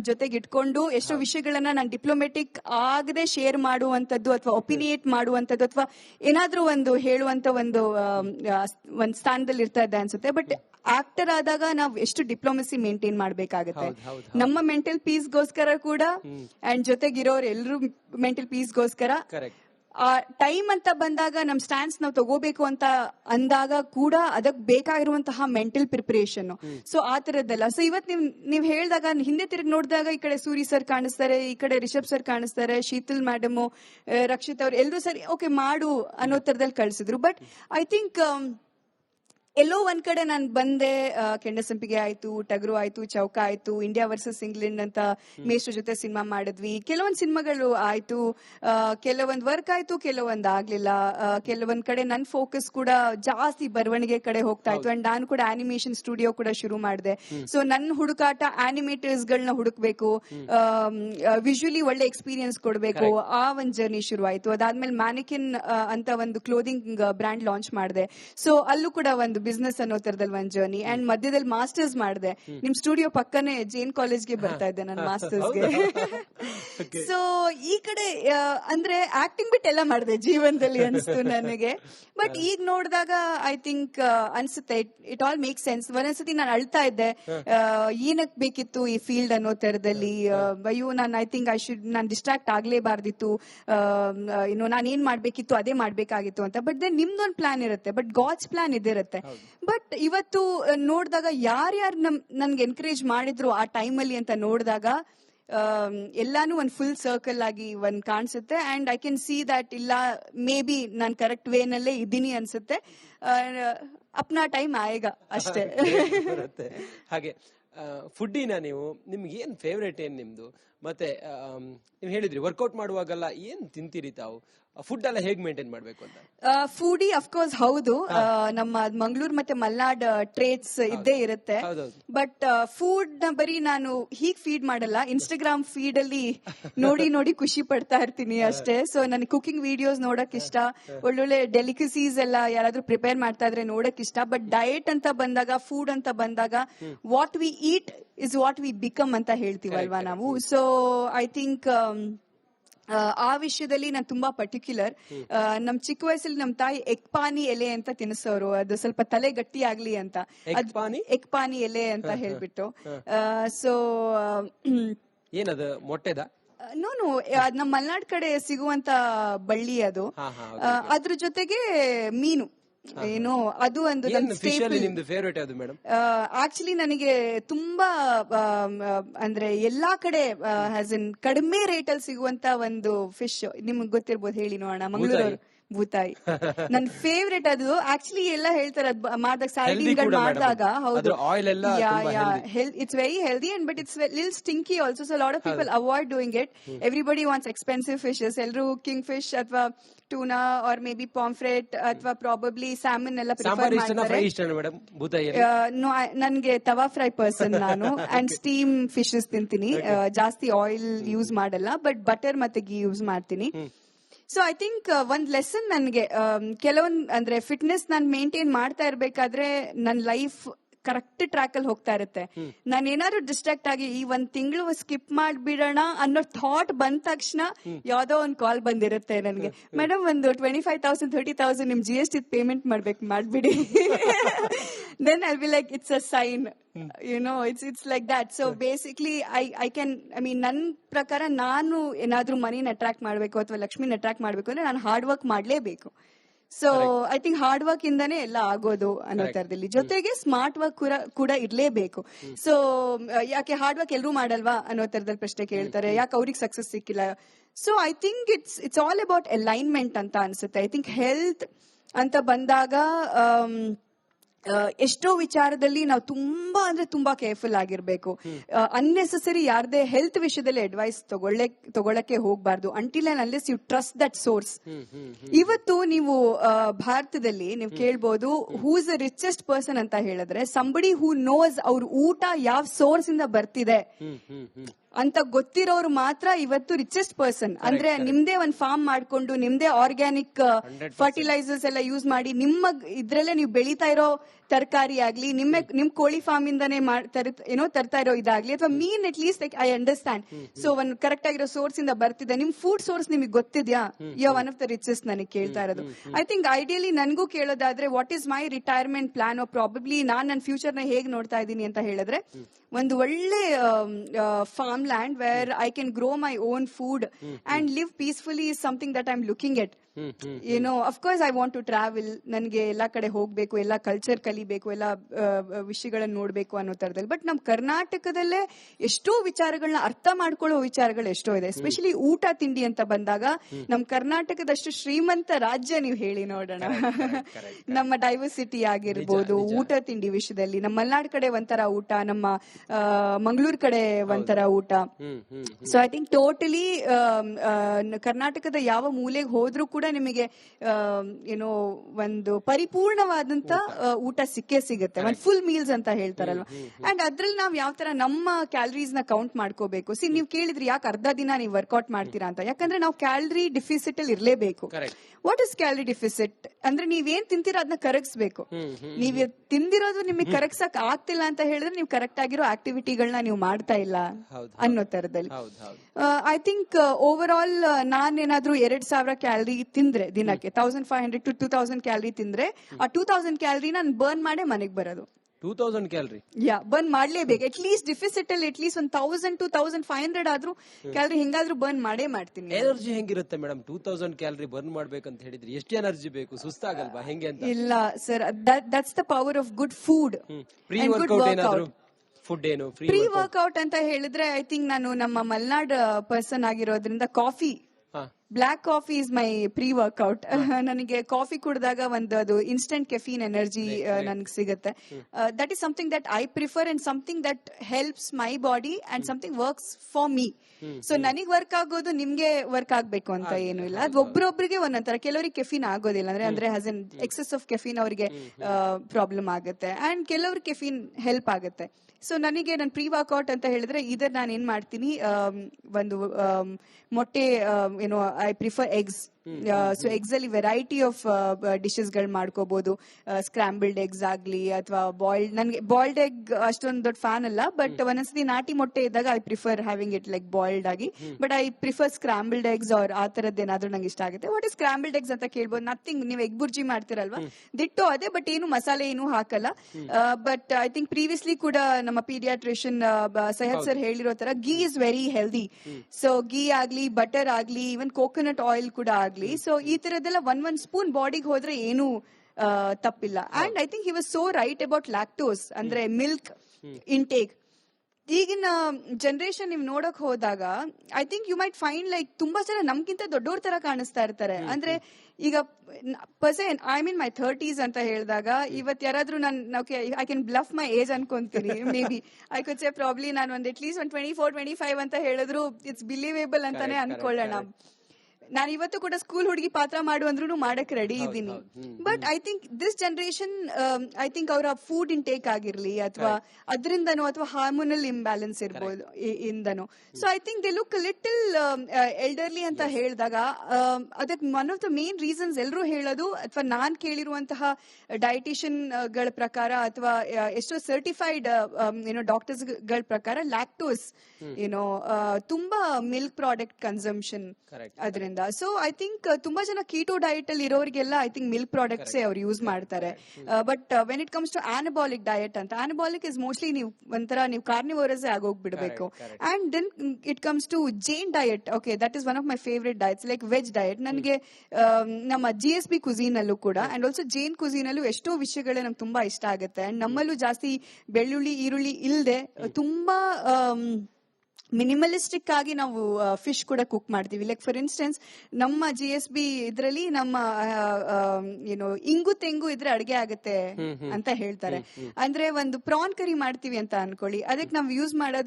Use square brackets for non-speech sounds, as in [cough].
ಜೊತೆಗೆ ಇಟ್ಕೊಂಡು ಎಷ್ಟೋ ವಿಷಯಗಳನ್ನ ನಾನು ಡಿಪ್ಲೊಮೆಟಿಕ್ ಆಗದೆ ಶೇರ್ ಮಾಡುವಂತದ್ದು ಅಥವಾ ಒಪಿನಿಯೇಟ್ ಮಾಡುವಂತದ್ದು ಅಥವಾ ಏನಾದ್ರೂ ಒಂದು ಹೇಳುವಂತ ಒಂದು ಒಂದು ಸ್ಥಾನದಲ್ಲಿ ಇರ್ತಾ ಇದೆ ಅನ್ಸುತ್ತೆ. ಬಟ್ ಆಕ್ಟರ್ ಆದಾಗ ನಾವು ಎಷ್ಟು ಡಿಪ್ಲೊಮಸಿ ಮೇಂಟೈನ್ ಮಾಡ್ಬೇಕಾಗತ್ತೆ. ನಮ್ಮ ಮೆಂಟಲ್ ಪೀಸ್ಗೋಸ್ಕರ ಕೂಡ ಅಂಡ್ ಜೊತೆಗಿರೋರು ಎಲ್ಲರೂ ಮೆಂಟಲ್ ಪೀಸ್ಗೋಸ್ಕರ ಟೈಮ್ ಅಂತ ಬಂದಾಗ ನಮ್ ಸ್ಟ್ಯಾಂಡ್ಸ್ ನಾವು ತಗೋಬೇಕು ಅಂತ ಅಂದಾಗ ಕೂಡ ಅದಕ್ಕೆ ಬೇಕಾಗಿರುವಂತಹ ಮೆಂಟಲ್ ಪ್ರಿಪರೇಷನ್. ಸೊ ಆ ತರದ್ದಲ್ಲ ಸೊ ಇವತ್ತು ನೀವು ನೀವು ಹೇಳಿದಾಗ, ಹಿಂದೆ ತಿರುಗಿ ನೋಡಿದಾಗ ಈ ಕಡೆ ಸೂರಿ ಸರ್ ಕಾಣಿಸ್ತಾರೆ, ಈ ಕಡೆ ರಿಷಬ್ ಸರ್ ಕಾಣಿಸ್ತಾರೆ, ಶೀತಲ್ ಮ್ಯಾಡಮು ರಕ್ಷಿತ್ ಅವ್ರು ಎಲ್ಲರೂ ಸರಿ, ಓಕೆ, ಮಾಡು ಅನ್ನೋ ತರದಲ್ಲಿ ಕಳ್ಸಿದ್ರು. ಬಟ್ ಐ ಥಿಂಕ್ ಎಲ್ಲೋ ಒಂದ್ ಕಡೆ ನಾನು ಬಂದೆ ಕೆಂಡಸಂಪಿಗೆ ಆಯ್ತು ಟಗರು ಆಯ್ತು ಚೌಕ ಆಯ್ತು ಇಂಡಿಯಾ ವರ್ಸಸ್ ಇಂಗ್ಲೆಂಡ್ ಅಂತ ಮೇಷ್ಟ್ರ ಜೊತೆ ಸಿನಿಮಾ ಮಾಡಿದ್ವಿ. ಕೆಲವೊಂದ್ ಸಿನಿಮಾಗಳು ಆಯ್ತು ಕೆಲವೊಂದ್ ವರ್ಕ್ ಆಯ್ತು ಕೆಲವೊಂದ್ ಆಗ್ಲಿಲ್ಲ. ಕೆಲವೊಂದ್ ಕಡೆ ನನ್ ಫೋಕಸ್ ಕೂಡ ಜಾಸ್ತಿ ಬರವಣಿಗೆ ಕಡೆ ಹೋಗ್ತಾ ಇತ್ತು. ಅಂಡ್ ನಾನು ಕೂಡ ಆನಿಮೇಷನ್ ಸ್ಟುಡಿಯೋ ಕೂಡ ಶುರು ಮಾಡಿದೆ. ಸೊ ನನ್ನ ಹುಡುಕಾಟ ಆನಿಮೇಟರ್ಸ್ ಗಳನ್ನ ಹುಡುಕ್ಬೇಕು ವಿಜುವಲಿ ಒಳ್ಳೆ ಎಕ್ಸ್ಪೀರಿಯನ್ಸ್ ಕೊಡಬೇಕು ಆ ಒಂದ್ ಜರ್ನಿ ಶುರು ಆಯ್ತು ಅದಾದ್ಮೇಲೆ ಮ್ಯಾನಿಕಿನ್ ಅಂತ ಒಂದು ಕ್ಲೋದಿಂಗ್ ಬ್ರ್ಯಾಂಡ್ ಲಾಂಚ್ ಮಾಡಿದೆ. ಸೊ ಅಲ್ಲೂ ಕೂಡ ಒಂದು ಬಿಸ್ನೆಸ್ ಅನ್ನೋ ತರದಲ್ಲಿ ಒಂದು ಜರ್ನಿ ಅಂಡ್ ಮಧ್ಯದಲ್ಲಿ ಮಾಸ್ಟರ್ಸ್ ಮಾಡಿದೆ. ನಿಮ್ ಸ್ಟುಡಿಯೋ ಪಕ್ಕನೆ ಜೈನ್ ಕಾಲೇಜ್ಗೆ ಬರ್ತಾ ಇದ್ದೆ ನನ್ನ ಮಾಸ್ಟರ್ಸ್ಗೆ ಸೊ [laughs] ಈ ಕಡೆ ಅಂದ್ರೆ ಆಕ್ಟಿಂಗ್ ಬಿಟ್ ಎಲ್ಲ ಮಾಡಿದೆ ಜೀವನದಲ್ಲಿ ಅನಿಸ್ತು ನನಗೆ. ಬಟ್ ಈಗ ನೋಡಿದಾಗ ಐ ಥಿಂಕ್ ಅನ್ಸುತ್ತೆ. ಇಟ್ ಆಲ್ ಮೇಕ್ ಸೆನ್ಸ್ ಒಂದೊಂದ್ಸತಿ ನಾನು ಅಳ್ತಾ ಇದ್ದೆ. ಏನಕ್ ಬೇಕಿತ್ತು ಈ ಫೀಲ್ಡ್ ಅನ್ನೋ ತರದಲ್ಲಿ ಅಯ್ಯೋ ನಾನು ಐ ಥಿಂಕ್ ಐ ಶುಡ್ ನಾನು ಡಿಸ್ಟ್ರಾಕ್ಟ್ ಆಗ್ಲೇಬಾರ್ದಿತ್ತು. ಇನ್ನು ನಾನು ಏನ್ ಮಾಡ್ಬೇಕಿತ್ತು ಅದೇ ಮಾಡ್ಬೇಕಾಗಿತ್ತು ಅಂತ. ಬಟ್ ದೆನ್ ನಿಮ್ದೊಂದು ಪ್ಲಾನ್ ಇರುತ್ತೆ. ಬಟ್ ಗಾಡ್ಸ್ ಪ್ಲಾನ್ ಇದಿರುತ್ತೆ ಬಟ್ ಇವತ್ತು ನೋಡಿದಾಗ ಯಾರ್ಯಾರು ನಮ್ ನನ್ಗೆ ಎನ್ಕರೇಜ್ ಮಾಡಿದ್ರು ಆ ಟೈಮಲ್ಲಿ ಅಂತ ನೋಡಿದಾಗ ಎಲ್ಲಾನು ಒಂದ್ ಫುಲ್ ಸರ್ಕಲ್ ಆಗಿ ಒಂದ್ ಕಾಣಿಸುತ್ತೆ. And I can see that ಇಲ್ಲ ಮೇ ಬಿ ನಾನು ಕರೆಕ್ಟ್ ವೇನಲ್ಲೇ ಇದ್ದೀನಿ ಅನ್ಸುತ್ತೆ. ಅಪ್ನಾ ಟೈಮ್ ಆಯೇಗ ಅಷ್ಟೇ. [laughs] ಹಾಗೆ ಫುಡ್ಡಿನ ನೀವು ನಿಮ್ಗೆ ಏನ್ ಫೇವ್ರೇಟ್ ಏನ್ ನಿಮ್ದು? ಮತ್ತೆ ನೀವು ಹೇಳಿದ್ರಿ ವರ್ಕೌಟ್ ಮಾಡುವಾಗೆಲ್ಲ ಏನ್ ತಿಂತೀರಿ ತಾವು? ಫುಡ್ ಎಲ್ಲ ಹೇಗೆ ಮೇಂಟೈನ್ ಮಾಡಬೇಕು ಅಂತ? ಫುಡಿ ಅಫ್ಕೋರ್ಸ್ ಹೌದು. ನಮ್ಮ ಮಂಗಳೂರು ಮತ್ತೆ ಮಲ್ನಾಡ್ ಟ್ರೇಡ್ಸ್ ಇದ್ದೇ ಇರುತ್ತೆ. ಬಟ್ ಫುಡ್ನ ಬರೀ ನಾನು ಹೀಗ್ ಫೀಡ್ ಮಾಡಲ್ಲ. ಇನ್ಸ್ಟಾಗ್ರಾಮ್ ಫೀಡ್ ಅಲ್ಲಿ ನೋಡಿ ನೋಡಿ ಖುಷಿ ಪಡ್ತಾ ಇರ್ತೀನಿ ಅಷ್ಟೇ. ಸೊ ನನಗೆ ಕುಕಿಂಗ್ ವಿಡಿಯೋಸ್ ನೋಡಕ್ ಇಷ್ಟ. ಒಳ್ಳೊಳ್ಳೆ ಡೆಲಿಕಸೀಸ್ ಎಲ್ಲ ಯಾರಾದ್ರೂ ಪ್ರಿಪೇರ್ ಮಾಡ್ತಾ ಇದ್ರೆ ನೋಡಕ್ ಇಷ್ಟ. ಬಟ್ ಡಯಟ್ ಅಂತ ಬಂದಾಗ ಫುಡ್ ಅಂತ ಬಂದಾಗ what we eat is what we become ಅಂತ ಹೇಳ್ತೀವಲ್ವಾ ನಾವು. ಸೊ ಐ ಥಿಂಕ್ ಆ ವಿಷಯದಲ್ಲಿ ನಾನು ತುಂಬಾ ಪರ್ಟಿಕ್ಯುಲರ್ ನಮ್ ಚಿಕ್ಕ ವಯಸ್ಸಲ್ಲಿ ನಮ್ ತಾಯಿ ಎಕ್ಪಾನಿ ಎಲೆ ಅಂತ ತಿನ್ನಿಸೋರು. ಅದು ಸ್ವಲ್ಪ ತಲೆ ಗಟ್ಟಿ ಆಗ್ಲಿ ಅಂತ. ಎಕ್ಪಾನಿ? ಎಲೆ ಅಂತ ಹೇಳ್ಬಿಟ್ಟು. ಸೊ ಏನದು? ಮೊಟ್ಟೆದ? ನೋನು ನಮ್ಮ ಮಲ್ನಾಡ್ ಕಡೆ ಸಿಗುವಂತ ಬಳ್ಳಿ ಅದು. ಅದ್ರ ಜೊತೆಗೆ ಮೀನು. ಏನು ಅದು ಒಂದು ನಿಮ್ದು ಫೇವ್ರೇಟ್ ಯಾವ್ದು ಮೇಡಮ್ ಆಕ್ಚುಲಿ ನನಗೆ ತುಂಬಾ ಅಂದ್ರೆ ಎಲ್ಲಾ ಕಡೆ ಹ್ಯಾಸ್ ಇನ್ ಕಡಿಮೆ ರೇಟ್ ಅಲ್ಲಿ ಸಿಗುವಂತ ಒಂದು ಫಿಶ್ ನಿಮ್ಗೆ ಗೊತ್ತಿರ್ಬೋದು ಹೇಳಿ ನೋಡೋಣ ಮಂಗಳೂರು ಭೂತಾಯಿ. ನನ್ ಫೇವ್ರೇಟ್ ಅದು. ಆಕ್ಚುಲಿ ಎಲ್ಲ ಹೇಳ್ತಾರೆ ಅದ್ ಮಾಡಿದಾಗ ಮಾಡ್ದಾಗ ಸ್ಯಾಲಡಿನ್ Healthy ಕೂಡ madam. ಮಾಡಿದಾಗ ಹೌದು. It's very healthy and but it's lil stinky also so lot of people avoid doing it everybody wants expensive fishes ಎಲ್ಲರೂ ಕಿಂಗ್ ಫಿಶ್ ಅಥವಾ tuna or maybe pomfret ಅಥವಾ ಪ್ರಾಬಬ್ಲಿ ಸ್ಯಾಮನ್ ಎಲ್ಲ prefer ಮಾಡ್ತಾರೆ. ನನ್ಗೆ tawa fry person ನಾನು and steam fishes ತಿಂತೀನಿ. ಜಾಸ್ತಿ oil use ಮಾಡಲ್ಲ ಬಟ್ ಬಟರ್ ಮತ್ತೆ ಗೀ ಯೂಸ್ ಮಾಡ್ತೀನಿ. ಸೊ ಐ ಥಿಂಕ್ ಒಂದ್ ಲೆಸನ್ ನನ್ಗೆ ಕೆಲವೊಂದ್, ಅಂದ್ರೆ ಫಿಟ್ನೆಸ್ ನಾನು ಮೇಂಟೈನ್ ಮಾಡ್ತಾ ಇರ್ಬೇಕಾದ್ರೆ ನನ್ನ ಲೈಫ್ ಕರೆಕ್ಟ್ ಟ್ರ್ಯಾಕ್ ಅಲ್ಲಿ ಹೋಗ್ತಾ ಇರುತ್ತೆ. ನಾನು ಏನಾದ್ರು ಡಿಸ್ಟ್ರಾಕ್ಟ್ ಆಗಿ ಈ ಒಂದ್ ತಿಂಗಳು ಸ್ಕಿಪ್ ಮಾಡ್ಬಿಡೋಣ ಅನ್ನೋ ಥಾಟ್ ಬಂದ ತಕ್ಷಣ ಯಾವ್ದೋ ಒಂದ್ ಕಾಲ್ ಬಂದಿರುತ್ತೆ ನನ್ಗೆ. ಮೇಡಮ್ ಒಂದು twenty five thousand thirty thousand ನಿಮ್ ಜಿ ಎಸ್ ಟಿ ಪೇಮೆಂಟ್ ಮಾಡ್ಬೇಕು ಮಾಡ್ಬಿಡಿ. Then I be like it's a sign you know it's it's like that so basically I I can I mean ನನ್ನ ಪ್ರಕಾರ ನಾನು ಏನಾದ್ರೂ ಮನಿನ ಅಟ್ರಾಕ್ಟ್ ಮಾಡಬೇಕು ಅಥವಾ ಲಕ್ಷ್ಮಿನ ಅಟ್ರಾಕ್ಟ್ ಮಾಡಬೇಕು ಅಂದ್ರೆ ನಾನು ಹಾರ್ಡ್ ವರ್ಕ್ ಮಾಡಲೇಬೇಕು. So I think hard work ಇಂದಾನೆ ಎಲ್ಲ ಆಗೋದು ಅನ್ನೋ ತರದಲ್ಲಿ ಜೊತೆಗೆ ಸ್ಮಾರ್ಟ್ ವರ್ಕ್ ಕೂಡ ಇರಲೇಬೇಕು. ಸೊ ಯಾಕೆ ಹಾರ್ಡ್ ವರ್ಕ್ ಎಲ್ಲರೂ ಮಾಡಲ್ವಾ ಅನ್ನೋ ತರದಲ್ಲಿ ಪ್ರಶ್ನೆ ಕೇಳ್ತಾರೆ. ಯಾಕೆ ಅವ್ರಿಗೆ ಸಕ್ಸಸ್ ಸಿಕ್ಕಿಲ್ಲ? So I think it's it's all about alignment ಅಂತ ಅನ್ಸುತ್ತೆ. ಐ ಥಿಂಕ್ ಹೆಲ್ತ್ ಅಂತ ಬಂದಾಗ ಆ, ಎಷ್ಟೋ ವಿಚಾರದಲ್ಲಿ ನಾವು ತುಂಬಾ ಅಂದ್ರೆ ತುಂಬಾ ಕೇರ್ಫುಲ್ ಆಗಿರ್ಬೇಕು. ಅನ್ನೆಸೆಸರಿ ಯಾರದೇ ಹೆಲ್ತ್ ವಿಷಯದಲ್ಲಿ ಅಡ್ವೈಸ್ ತಗೊಳ್ಳೆ ತಗೊಳಕ್ಕೆ ಹೋಗ್ಬಾರ್ದು. Until un unless you trust that source ಇವತ್ತು ನೀವು ಭಾರತದಲ್ಲಿ ನೀವು ಕೇಳ್ಬೋದು who is the richest person ಅಂತ ಹೇಳಿದ್ರೆ ಸಂಬಡಿ ಹೂ ನೋಸ್ ಅವ್ರ ಊಟ ಯಾವ ಸೋರ್ಸ್ ಇಂದ ಬರ್ತಿದೆ. ಅಂತ ಗೊತ್ತಿರೋರು ಮಾತ್ರ ಇವತ್ತು ರಿಚೆಸ್ಟ್ ಪರ್ಸನ್ ಅಂದ್ರೆ ನಿಮ್ದೇ ಒಂದ್ ಫಾರ್ಮ್ ಮಾಡ್ಕೊಂಡು ನಿಮ್ದೇ ಆರ್ಗ್ಯಾನಿಕ್ ಫರ್ಟಿಲೈಸರ್ಸ್ ಎಲ್ಲ ಯೂಸ್ ಮಾಡಿ ನಿಮ್ಮ ಇದ್ರಲ್ಲೇ ನೀವು ಬೆಳೀತಾ ಇರೋ ತರಕಾರಿ ಆಗ್ಲಿ ನಿಮ್ಮ ನಿಮ್ ಕೋಳಿ ಫಾರ್ಮ್ ಇಂದನೇ ಏನೋ ತರ್ತಾ ಇರೋ ಇದಾಗ್ಲಿ ಅಥವಾ mean at least like I understand so ಒಂದು ಕರೆಕ್ಟ್ ಆಗಿರೋ ಸೋರ್ಸ್ ಇಂದ ಬರ್ತಿದೆ. ನಿಮ್ ಫುಡ್ ಸೋರ್ಸ್ ನಿಮಗೆ ಗೊತ್ತಿದ್ಯಾ? Yo one of the richest ನನಗೆ ಕೇಳ್ತಾ ಇರೋದು. ಐ ಥಿಂಕ್ ಐಡಿಯಲಿ ನನಗೂ ಕೇಳೋದಾದ್ರೆ what is my retirement plan probably ನಾನ್ ನನ್ನ ಫ್ಯೂಚರ್ನ ಹೇಗೆ ನೋಡ್ತಾ ಇದ್ದೀನಿ ಅಂತ ಹೇಳಿದ್ರೆ ಒಂದು ಒಳ್ಳೆ farm land where I can grow my own food and live peacefully is something that I am looking at ಏನೋ of course I want to travel ನನಗೆ ಎಲ್ಲ ಕಡೆ ಹೋಗ್ಬೇಕು ಎಲ್ಲ ಕಲ್ಚರ್ ಕಲಿಬೇಕು ಎಲ್ಲ ವಿಷಯಗಳನ್ನ ನೋಡ್ಬೇಕು ಅನ್ನೋ ತರದಲ್ಲಿ ಬಟ್ ನಮ್ ಕರ್ನಾಟಕದಲ್ಲೇ ಎಷ್ಟೋ ವಿಚಾರಗಳನ್ನ ಅರ್ಥ ಮಾಡ್ಕೊಳ್ಳೋ ವಿಚಾರಗಳು ಎಷ್ಟೋ ಇದೆ. ಎಸ್ಪೆಷಲಿ ಊಟ ತಿಂಡಿ ಅಂತ ಬಂದಾಗ ನಮ್ ಕರ್ನಾಟಕದಷ್ಟು ಶ್ರೀಮಂತ ರಾಜ್ಯ ನೀವು ಹೇಳಿ ನೋಡೋಣ. ನಮ್ಮ ಡೈವರ್ಸಿಟಿ ಆಗಿರ್ಬೋದು ಊಟ ತಿಂಡಿ ವಿಷಯದಲ್ಲಿ ನಮ್ಮ ಮಲ್ನಾಡ್ ಕಡೆ ಒಂಥರ ಊಟ ನಮ್ಮ ಮಂಗಳೂರು ಕಡೆ ಒಂಥರ ಊಟ. ಸೊ ಐ ಥಿಂಕ್ ಟೋಟಲಿ ಕರ್ನಾಟಕದ ಯಾವ ಮೂಲೆಗೆ ಹೋದ್ರೂ ಕೂಡ ನಿಮಗೆ ಆಮ್, ಏನೋ ಒಂದು ಪರಿಪೂರ್ಣವಾದಂತ ಊಟ. ಸಿಕ್ಕೇ ಸಿಗುತ್ತೆ. ಒಂದು ಫುಲ್ ಮೀಲ್ಸ್ ಅಂತ ಹೇಳ್ತಾರಲ್ವಾ? ಅಂಡ್ ಅದ್ರಲ್ಲಿ ನಾವು ಯಾವ ತರ ನಮ್ಮ ಕ್ಯಾಲರೀಸ್ನ ಕೌಂಟ್ ಮಾಡ್ಕೋಬೇಕು. ಸಿ ನೀವು ಕೇಳಿದ್ರಿ ಯಾಕೆ ಅರ್ಧ ದಿನ ನೀವು ವರ್ಕೌಟ್ ಮಾಡ್ತೀರಾ ಅಂತ. ಯಾಕಂದ್ರೆ ನಾವು ಕ್ಯಾಲರಿ ಡಿಫಿಸಿಟ್ ಅಲ್ಲಿ ಇರಲೇಬೇಕು. ವಾಟ್ ಇಸ್ ಕ್ಯಾಲರಿ ಡಿಫಿಸಿಟ್ ಅಂದ್ರೆ ನೀವೇನ್ ತಿಂತೀರಾ ಅದನ್ನ ಕರಗಿಸ್ಬೇಕು. ನೀವ್ ತಿಂದಿರೋದು ನಿಮಗೆ ಕರಗ್ಸಕ್ ಆಗ್ತಿಲ್ಲ ಅಂತ ಹೇಳಿದ್ರೆ ನೀವು ಕರೆಕ್ಟ್ ಆಗಿರೋ ಆಕ್ಟಿವಿಟಿಗಳನ್ನ ನೀವು ಮಾಡ್ತಾ ಇಲ್ಲ ಅನ್ನೋ ತರದಲ್ಲಿ. ಐ ಥಿಂಕ್ ಓವರ್ ಆಲ್ ನಾನೇನಾದ್ರೂ ಎರಡ್ ಸಾವಿರ ಕ್ಯಾಲರಿ ತಿಂದ್ರೆ ದಿನಕ್ಕೆ. Thousand five hundred to two thousand calorie ತಿಂದ್ರೆ ಆ ಟೂ ತೌಸಂಡ್ ಕ್ಯಾಲರಿ ನಾನು ಬರ್ನ್ ಮಾಡೇ ಮನೆಗೆ ಬರೋದು. ಟೂ ತೌಸಂಡ್ ಕ್ಯಾಲ್ರಿ ಯಾ ಬರ್ನ್ ಮಾಡ್ಲೇಬೇಕು. ಅಟ್ ಲೀಸ್ಟ್ ಡಿಫಿಸಿಟ್ ಅಲ್ಲಿ ಅಟ್ಲೀಸ್ಟ್ ಒಂದ್ thousand to thousand five hundred ಆದ್ರೂ ಕ್ಯಾಲರಿ ಹೆಂಗಾದ್ರೂ ಬರ್ನ್ ಮಾಡೇ ಮಾಡ್ತೀನಿ. ಎನರ್ಜಿ ಹೆಂಗಿರುತ್ತೆ madam two thousand calorie burn ಮಾಡ್ಬೇಕಂತ ಹೇಳಿದ್ರೆ. ಎಷ್ಟು ಎನರ್ಜಿ ಬೇಕು? ಸುಸ್ತಾಗಲ್ವಾ? ಹೆಂಗೆ ಅಂತ? ಇಲ್ಲ sir that's the power of good food pre workout. ಏನಾದ್ರು ಫುಡ್ ಏನು? ಫ್ರೀ ಪ್ರೀ ವರ್ಕೌಟ್ ಅಂತ ಹೇಳಿದ್ರೆ ಐ ಥಿಂಕ್ ನಾನು ನಮ್ಮ ಮಲ್ನಾಡ್ ಪರ್ಸನ್ ಆಗಿರೋದ್ರಿಂದ ಕಾಫಿ ಹಾ black coffee is my pre workout ನನಗೆ ಕಾಫಿ ಕುಡಿದಾಗ ಒಂದು ಅದು ಇನ್ಸ್ಟೆಂಟ್ ಕೆಫೀನ್ ಎನರ್ಜಿ ನನಗೆ ಸಿಗುತ್ತೆ. That is something that I prefer and something that helps my body and something works for me so ನನಗೆ ವರ್ಕ್ ಆಗೋದು ನಿಮ್ಗೆ ವರ್ಕ್ ಆಗಬೇಕು ಅಂತ ಏನು ಇಲ್ಲ. ಅದು ಒಬ್ರೊಬ್ರಿಗೆ ಒಂದೊಂಥರ ಕೆಲವರಿಗೆ ಕೆಫಿನ್ ಆಗೋದಿಲ್ಲ ಅಂದ್ರೆ ಅಂದ್ರೆ has an excess of caffeine ಅವರಿಗೆ ಪ್ರಾಬ್ಲಮ್ ಆಗುತ್ತೆ. ಅಂಡ್ ಕೆಲವ್ರಿಗೆ ಕೆಫಿನ್ ಹೆಲ್ಪ್ ಆಗುತ್ತೆ. ಸೊ ನನಗೆ ನಾನು ಪ್ರೀ ವರ್ಕೌಟ್ ಅಂತ ಹೇಳಿದ್ರೆ ಇದರ್ ನಾನು ಏನ್ ಮಾಡ್ತೀನಿ ಒಂದು ಮೊಟ್ಟೆ ಏನೋ I prefer eggs so eggs ಅಲ್ಲಿ ವೆರೈಟಿ ಆಫ್ ಡಿಶಸ್ಗಳು ಮಾಡ್ಕೋಬಹುದು ಸ್ಕ್ರಾಂಬಲ್ಡ್ ಎಗ್ಸ್ ಆಗ್ಲಿ ಅಥವಾ ಬಾಯ್ಲ್ಡ್ ನನಗೆ ಬಾಯ್ಲ್ಡ್ ಎಗ್ ಅಷ್ಟೊಂದು ದೊಡ್ಡ ಫ್ಯಾನ್ ಅಲ್ಲ ಬಟ್ ಒಂದೊಂದ್ಸತಿ ನಾಟಿ ಮೊಟ್ಟೆ ಇದ್ದಾಗ I prefer having it like boiled ಆಗಿ. But I prefer scrambled eggs or ಆ ತರದ್ದು ಏನಾದ್ರೂ ನಂಗೆ ಇಷ್ಟ ಆಗುತ್ತೆ. ವಾಟ್ ಇಸ್ ಸ್ಕ್ರಾಂಬಲ್ಡ್ ಎಗ್ಸ್ ಅಂತ ಕೇಳ್ಬೋದು. ನಥಿಂಗ್ ನೀವು ಎಗ್ ಬುರ್ಜಿ ಮಾಡ್ತಿರಲ್ವಾ? ದಿಟ್ಟು ಅದೇ ಬಟ್ ಏನು ಮಸಾಲೆ ಏನು ಹಾಕಲ್ಲ. ಬಟ್ ಐ ಥಿಂಕ್ ಪ್ರೀವಿಯಸ್ಲಿ ಕೂಡ ನಮ್ಮ ಪೀಡಿಯಾಟ್ರಿಷನ್ ಸಹದ್ ಸರ್ ಹೇಳಿರೋ ತರ ghee is very healthy so ghee ಆಗ್ಲಿ ಬಟರ್ ಆಗ್ಲಿ ಈವನ್ ಕೋಕೋನಟ್ ಆಯಿಲ್ ಕೂಡ ಆಗ್ಲಿ. ಸೊ ಈ ತರದೆಲ್ಲ ಒನ್ ಒನ್ ಸ್ಪೂನ್ ಬಾಡಿಗೆ ಹೋದ್ರೆ ಏನು ತಪ್ಪಿಲ್ಲ. And I think he was so right about lactose ಅಂದ್ರೆ ಮಿಲ್ಕ್ ಇಂಟೇಕ್ ಈಗಿನ ಜನರೇಷನ್ ನೀವು ನೋಡಕ್ ಹೋದಾಗ I think you might find like ತುಂಬಾ ಜನ ನಮ್ಗಿಂತ ದೊಡ್ಡೋರ್ ತರ ಕಾಣಿಸ್ತಾ ಇರ್ತಾರೆ. ಅಂದ್ರೆ ಈಗ person I mean my thirties ಅಂತ ಹೇಳಿದಾಗ ಇವತ್ ಯಾರಾದ್ರೂ ನಾನು I can bluff my age ಅನ್ಕೊಂತೀನಿ maybe I could say probably ನಾನು ಒಂದ್ at least twenty four twenty five ಅಂತ ಹೇಳಿದ್ರು ಇಟ್ಸ್ ಬಿಲೀವೇಬಲ್ ಅಂತಾನೆ ಅನ್ಕೊಳ್ಳೋಣ. ನಾನು ಇವತ್ತು ಕೂಡ ಸ್ಕೂಲ್ ಹುಡುಗಿ ಪಾತ್ರ ಮಾಡು ಅಂದ್ರೂ ಮಾಡಕ್ ರೆಡಿ ಇದ್ದೀನಿ. But I think this generation I think ಅವರ ಫುಡ್ ಇಂಟೇಕ್ ಆಗಿರ್ಲಿ ಅಥವಾ ಅದರಿಂದನೋ ಅಥವಾ ಹಾರ್ಮೋನಲ್ ಇಂಬ್ಯಾಲೆನ್ಸ್ ಇರ್ಬೋದು ಇಂದನೋ. So I think they look little elderly ಅಂತ ಹೇಳಿದಾಗ ಅದಕ್ಕೆ one of the main reasons ಎಲ್ಲರೂ ಹೇಳೋದು ಅಥವಾ ನಾನ್ ಕೇಳಿರುವಂತಹ ಡಯಟಿಷಿಯನ್ಗಳ ಪ್ರಕಾರ ಅಥವಾ ಎಷ್ಟೋ ಸರ್ಟಿಫೈಡ್ ಏನೋ ಡಾಕ್ಟರ್ಸ್ಗಳ ಪ್ರಕಾರ ಲ್ಯಾಕ್ಟೋಸ್ ಏನೋ ತುಂಬಾ ಮಿಲ್ಕ್ ಪ್ರಾಡಕ್ಟ್ ಕನ್ಸಂಪ್ಷನ್ Correct. ಅದರಿಂದ ಸೊ ಐ ಥಿಂಕ್ ತುಂಬಾ ಜನ ಕೀಟೋ ಡಯಟ್ ಅಲ್ಲಿ ಇರೋರಿಗೆಲ್ಲ ಐ ಥಿಂಕ್ ಮಿಲ್ಕ್ ಪ್ರಾಡಕ್ಟ್ಸ್ ಅವ್ರು ಯೂಸ್ ಮಾಡ್ತಾರೆ. But when it comes to anabolic diet ಅಂತ ಆನಬಾಲಿಕ್ ಇಸ್ ಮೋಸ್ಟ್ಲಿ ನೀವು ಒಂಥರ ನೀವು carnivorous ಆಗೋಗ್ಬಿಡ್ಬೇಕು and then it comes to Jain diet okay that is one of my favourite diets like veg diet ನನಗೆ ನಮ್ಮ G S B ಕುಸೀನ್ ಅಲ್ಲೂ ಕೂಡ and also ಜೇನ್ ಕುಸೀನ್ ಅಲ್ಲೂ ಎಷ್ಟೋ ವಿಷಯಗಳೇ ನಮ್ಗೆ ತುಂಬಾ ಇಷ್ಟ ಆಗುತ್ತೆ. ಅಂಡ್ ನಮ್ಮಲ್ಲೂ ಜಾಸ್ತಿ ಬೆಳ್ಳುಳ್ಳಿ ಈರುಳ್ಳಿ ಇಲ್ಲದೆ ತುಂಬಾ ಆಮ್, ಮಿನಿಮಲಿಸ್ಟಿಕ್ ಆಗಿ ನಾವು ಫಿಶ್ ಕೂಡ ಕುಕ್ ಮಾಡ್ತೀವಿ. ಲೈಕ್ ಫಾರ್ ಇನ್ಸ್ಟೆನ್ಸ್ ನಮ್ಮ ಜಿ ಎಸ್ ಬಿ ಇದ್ರಲ್ಲಿ ನಮ್ಮ ಏನು ಇಂಗು ತೆಂಗು ಇದ್ರೆ ಅಡಿಗೆ ಆಗುತ್ತೆ ಅಂತ ಹೇಳ್ತಾರೆ. ಅಂದ್ರೆ ಒಂದು ಪ್ರಾನ್ ಕರಿ ಮಾಡ್ತೀವಿ ಅಂತ ಅನ್ಕೊಳ್ಳಿ. ಅದಕ್ಕೆ ನಾವು ಯೂಸ್ ಮಾಡೋದು